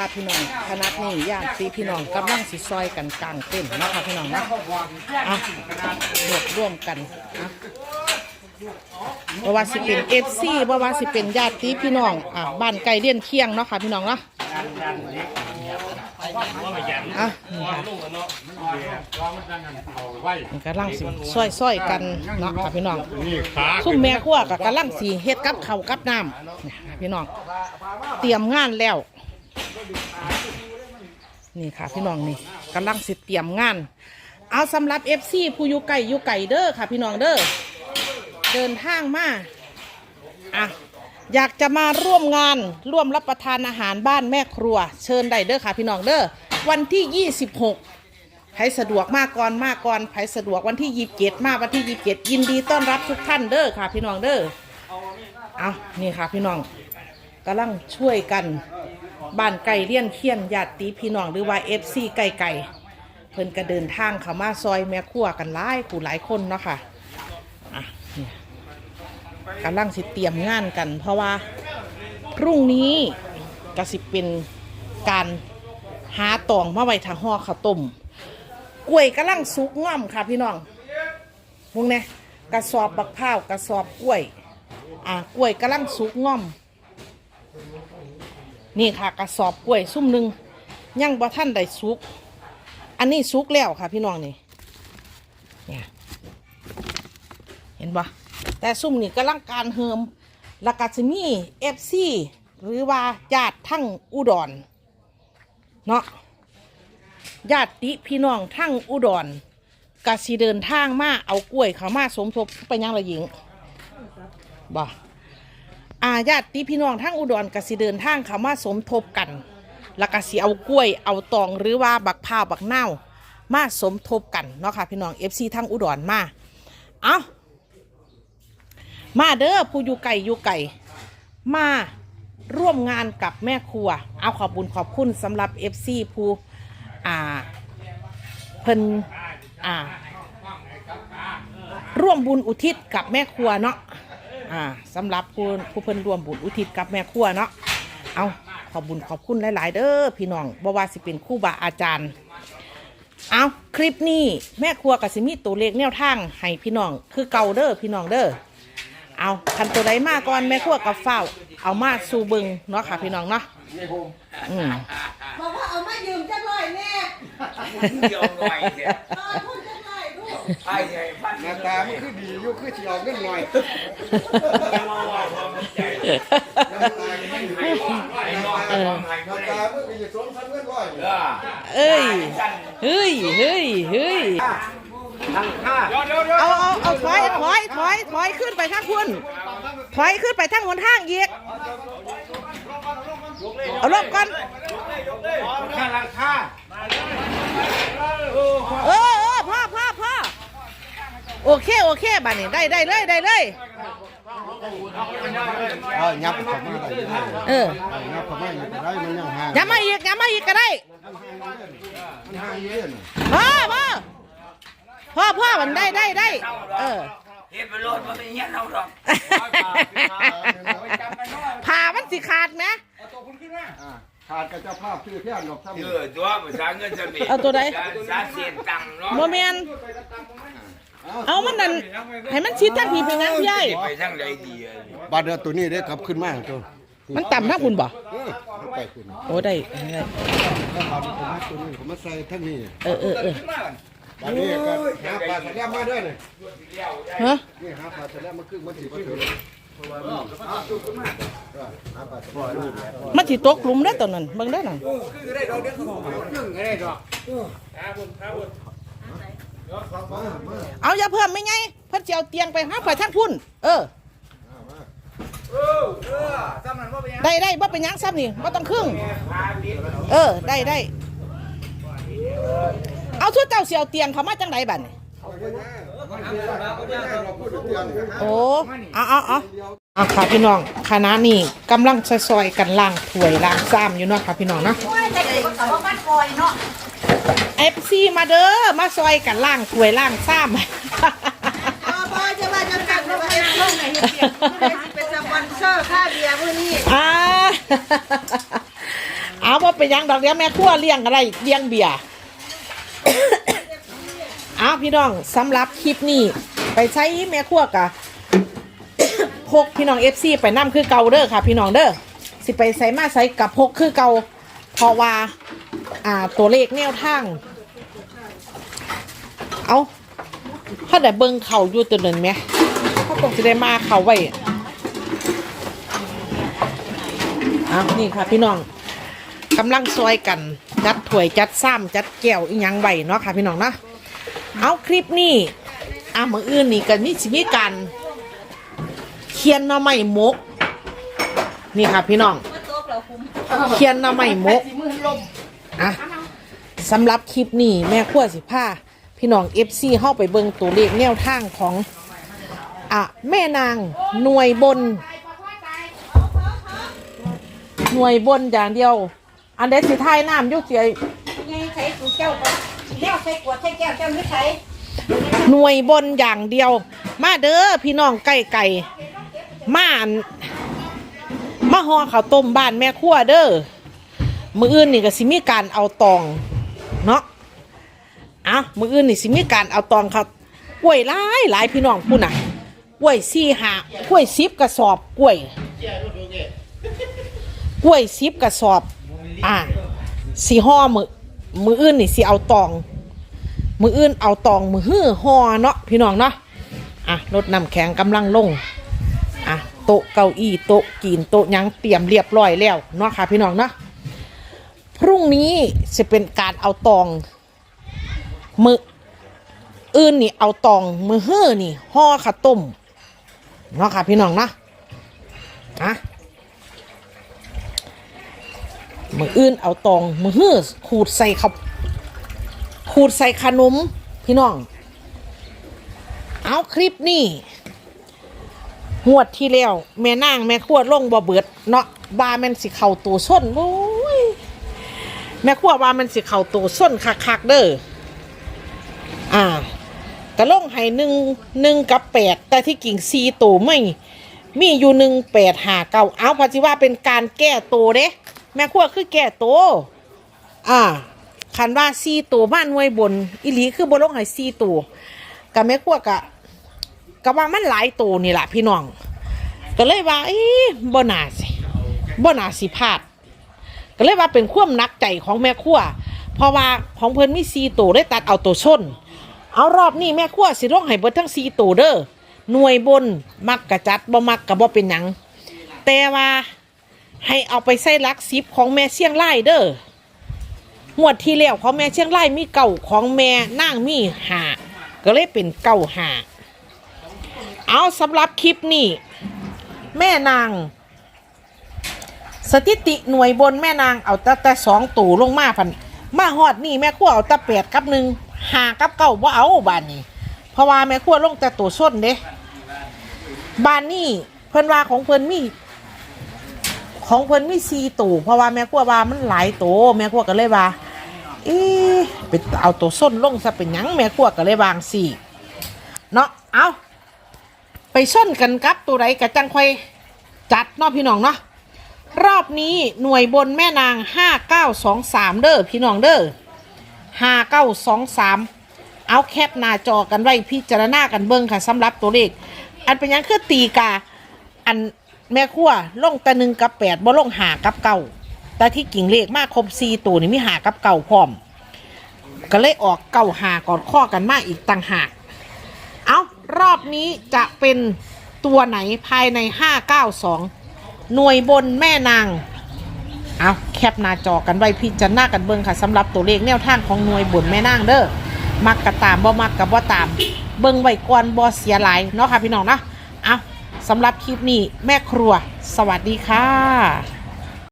นะคะพี่น้องคณะนี้ญาติพี่น้องกำลังสิซอยกันกลางเต้นนะคะพี่น้องนะอะรวบร่วมกันอะบ่ว่าสิเป็นเอฟซีบ่ว่าสิเป็นญาติพี่น้องอะบ้านไกลเลี่ยนเคียงเนาะค่ะพี่น้องเนาะอะนี่ค่ะนี่กำลังสิซอยซอยๆกันเนาะค่ะพี่น้อง นี่ขาซุ่มแม่ครัวกับกำลังสีเฮ็ดกับข้าวกับน้ำนี่ค่ะพี่น้อง เตรียมงานแล้ว นี่ค่ะพี่น้องนี่กำลังสิเตรียมงาน เอาสำหรับ FC ผู้อยู่ไก่อยู่ไก่เด้อค่ะ พี่น้องเด้อเดินทางมาอะอยากจะมาร่วมงานร่วมรับประทานอาหารบ้านแม่ครัว เชิญได้เด้อค่ะพี่น้องเด้อวันที่ 26ใครสะดวกมากก่อนมากก่อนใครสะดวกวันที่ยีบเจ็ดมาวันที่ยีบเจ็ดยินดีต้อนรับทุกท่านเด้อค่ะ พี่น้องเด้อเอานี่ค่ะพี่น้องกำลังช่วยกัน บ้านไก่เลี้ยนเคียนญาติพี่น้องหรือว่าเอฟซีไก่ไก่เพิ่นก็เดินทางเข้ามาซอยแม่ครัวกันหลายผู้หลายคนเนาะค่ะอะเนี่ยกำลังสิเตรียมงานกัน เพราะว่าพรุ่งนี้ก็สิเป็นการหาตองมาไว้ทางห่อข้าวต้มกล้วยกำลังสุกง่อมค่ะพี่น้องมึงเนี่ยกระสอบบักพร้าวกระสอบกล้วย อ่ากล้วยกำลังสุกง่อม นี่ค่ะกระสอบกล้วยซุ่มหนึ่งยังบ่ท่านได้สุก อันนี้สุกแล้วค่ะพี่น้องนี่เนี่ยเห็นปะแต่ซุ่มนี่กำลังการเฮิมแล้วก็จะมีเอฟซีหรือว่าญาติทั้งอุดรเนาะญาติพี่น้องทั้งอุดรกะสิเดินทางมาเอากล้วยเขามาสมทบไปยังละหญิงบ่ อาญาติพี่น้องทั้งอุดรกสิเดินทางเขามาสมทบกัน แล้วก็สิเอากล้วยเอาตองหรือว่าบักพร้าวบักเน่ามาสมทบกันเนาะค่ะพี่น้องเอฟซีทั้งอุดรมา เอามาเด้อผู้อยู่ไก่อยู่ไก่มาร่วมงานกับแม่ครัว เอาขอบบุญขอบคุณสำหรับเอฟซีผู้อ่าเพิ่นอ่าร่วมบุญอุทิศกับแม่ครัวเนาะ อ่าสำหรับผู้ผู้เพิ่นร่วมบุญอุทิศกับแม่ครัวเนาะเอาขอบบุญขอบคุณหลาย ๆ เด้อพี่น้องบ่ว่าสิเป็นครู่บาอาจารย์ เอาคลิปนี้แม่ครัวกับสิมีตัวเลขแนวทางให้พี่น้องคือเก่าเด้อพี่น้องเด้อเอาคันตัวใดมาก่อนแม่ครัวกับเฝ้าวเอามาสู่เบิงเนาะค่ะพี่น้องเนาะอืมบอกว่าเอามายืมจังเลยแน่ เดียวหน่อยเนี่ยตอนพูดจังเลยลูก ไอ้ไงพันหน้าตามันคือดีอยู่คือสิเอาเงินหน่อยไอ้นอนไอ้นอนหน้าตามันก็อยู่สองพันเงินร้อยเออเอ้ยเฮ้ยเฮ้ยเฮ้ยทางค่าเอาเอาเอาถอยถอยถอยถอยขึ้นไปทางคุณถอยขึ้นไปทางหนทางอีกเอาลบก่อนค่าราคา เออเออพ่อพ่อพ่อ โอเคโอเคบัดนี้ได้ได้เลยได้เลยเอายับเข้ามาได้ยังไงเออยับเข้ามาอยู่ได้มันยังห่างอย่ามาอีกอย่ามาอีกก็ได้มันห่างเรื่อยพ่อพ่อพ่อพ่อมันได้ได้ได้เออเฮ็ดไปโลดมันไม่เงี้ยเราหรอกผ่ามันสิขาดไหมขาดกับเจ้าภาพชื่อเพี้ยนดอกซ้ำเออตัวภาษาเงินจะมีเอาตัวใดภาษาเสียตังค์เนาะโมเมน เอามันนั่นให้มันชิดทางผีไปงั้นพี่ใหญ่ไปทางใดดีอะบาดเดือตัวนี้ได้กลับขึ้นมาตัวมันต่ำนะคุณบ่เออไปขึ้นโอ้ได้ได้แล้วบาดผมมาตัวนี้ผมมาใส่ทั้งนี้เออเออเออบาดนี้ก็หาปลาสะแลมมาด้วยนี่ฮะนี่หาปลาสะแลมมาครึ่งมาถือมาถือเพราะว่ามันหาปลาสะแลมมันสิตกหลุมได้อตอนนั้นเบิ่งได้อนั่น เอาอย่าเพิ่มไม่ไงเพิ่นสิเอาเตียงไปหาข่อยทางพุ่น เออได้ได้บ่เป็นหยังซ้ำนี่บ่ต้องครึ่ง เออ ได้ได้เอาทุกเจ้าสิเอาเตียงเขามาจังไดบัดนี่โอ้เอาเอาเอาเอาค่ะพี่น้องคณะนี้กำลังซอยๆกันล้างถ้วยล้างซ้ำอยู่เนาะค่ะพี่น้องเนาะว่าแต่เด็กก็ว่าบ้านคอยเนาะ เอฟซีมาเด้อมาซอยกันล้างถวยล้างซ้เอาบอจะว่าจะกลับมาเป็นช่องไหนเฮียเป็นสปอนเซอร์ค่าเบียร์มื้อนี้ำอ่าเอาบ่เป็นหยังดอกเดียวแม่ครัวเลี้ยงอะไรเลี้ยงเบียร์เอาพี่น้องสำหรับคลิปนี้ไปใช้แม่ครัวกะพกพี่น้องเอฟซีไปนั่มคือเกาเด้อค่ะ พี่น้องเด้อสิไปใส่มาใส่กับพกคือเกาเพราะว่า อ่าตัวเลขแนวทาง เอาถ้าแต่เบิ่งเขาอยู่ตัวนึงไหมเขาต้องจะได้มาเขาไว้เอานี่ค่ะพี่น้องกำลังซอยกัน จัดถ้วยจัดซ้ำจัดแก้วอีหยังไว้เนาะค่ะพี่น้องเนาะเอาคลิปนี้อะมืออื่นนี่กันมีสิมีการเคียนหน้ำไม้มก นี่ค่ะพี่น้องเคียนหน้ำไม้มก อะสำหรับคลิปนี้แม่ขั้วสิผ้าพี่น้องเอฟซีเข้าไปเบิ่งตัวเลขแนวทางของอะแม่นางหน่วยบน หน่วยบนอย่างเดียว อันเดสิท้ายน้ำยุกเจียใช้กูแก้วแล้วใช้ขวดใช้แก้วแก้วไม่ใช้หน่วยบนอย่างเดียว มาเด้อพี่น้องไก่ไก่มานมาห่อข้าวต้มบ้านแม่ครัวเด้อ มืออื่นนี่ก็สิมีการเอาตองเนาะเอามืออื่นนี่สิมีการเอาตองครับกล้วยหลายหลายพี่น้องพูดน่ะกล้วยสี่หากล้วยสิบกระสอบกล้วยกล้วยสิบกระสอบ อ่าสีห่อมือมืออื่นนี่สิเอาตอง มืออื่นเอาตองมือฮื้อหอเนาะพี่น้องเนาะอะรถน้ำแข็งกำลังลงอะโต๊ะเก้าอี้โต๊ะกินโต๊ะยังเตรียมเรียบร้อยแล้วเนาะค่ะพี่น้องเนาะ พรุ่งนี้จะเป็นการเอาตองมืออื่นนี่เอาตองมือเฮื้อนี่ห่อข้าวต้มเนาะค่ะพี่น้องนะอะมืออื่นเอาตองมือเฮื้อขูดใส่ข้าวขูดใส่ขนมพี่น้อง เอาคลิปนี่หวดที่แล้วแม่นางแม่ขวดลงบ่เบิดเนาะว่าแมนสิเข่าตัวส้นโอ้ แม่ขวดว่ามันสิเข่าตัวส้นคักๆเด้ออ่ากระลงให้หนึ่งหนึ่งกับแปดแต่ที่กิ่งซีตัวไม่ มีอยู่หนึ่งแปดหาเก้าเอาพอจิว่าเป็นการแก้ตัวเด้แม่ขวคือแก้ตัวอ่าคันว่าซีตัวบ้านห้วยบนอีหลีคือบนลงให้ซีตัวกับแม่ขั้วกะกะว่ามันหลายตัวนี่แหละพี่น้องก็เลยว่าเอ๊ะบ่นาสิบ่นาสิพลาด ก็เลยว่าเป็นความหนักใจของแม่ขั้วเพราะว่าของเพิ่นมีซีตัวได้ตัดเอาตัวชน เอารอบนี้แม่ขั้วสิร้องให้เบิดทั้งซีตัวเด้อหน่วยบนมักกะจัดบ่มักกะบ่เป็นหยังแต่ว่าให้เอาไปใส่ลักซิปของแม่เสียงไล่เด้องวดที่แล้วของแม่เชียงรายมีเก่าของแม่นางมีหาก็เลยเป็นเก่าหาเอาสำหรับคลิปนี้แม่นาง สถิติหน่วยบนแม่นางเอาแต่แต่สองตู่ลงมาพันมาฮอดนี่แม่ขั้วเอาแต่แปดกับหนึ่งหากับเก่าว่าเอาบานนี้เพราะว่าแม่ขั้วลงแต่ตัวส้นเด้บานนี่เพิ่นว่าของเพิ่นมีของเพิ่นมีสี่ตัวเพราะว่าแม่ครัวว่ามันหลายตัวแม่ครัวก็เลยว่าเอ๊ไปเอาตัวส้นลงซะเป็นยังแม่ครัวก็เลยวางสี่เนาะเอาไปส้นกันกับตัวไรกะจังค่อยจัดเนาะพี่น้องเนาะ รอบนี้หน่วยบนแม่นางห้าเก้าสองสามเด้อพี่น้องเด้อห้าเก้าสองสามเอาแคปหน้าจอกันไว้พิจารณากันเบิ่งค่ะสำหรับตัวเลข อันเป็นยังคือตีกา อันแม่ครัวลงแต่หนึ่งกับแปดบ่ลงหากับเก่าแต่ที่กิ่งเลขมากครบสี่ตัวนี่มีหากับเก่าพร้อม ก็เลยออกเก่าหากอดข้อกันมากอีกต่างหาก เอารอบนี้จะเป็นตัวไหนภายในห้าเก้าสอง หน่วยบนแม่นางเอาแคปหน้าจอกันไว้พิจารณากันเบิ่งค่ะสำหรับตัวเลขแนวทางของหน่วยบนแม่นางเด้อมักกะตามบ่มักกะบ่ตาม เบิ่งไว้ก่อนบ่เสียหลายเนาะค่ะพี่น้องเนาะเอาสำหรับคลิปนี้แม่ครัว สวัสดีค่ะ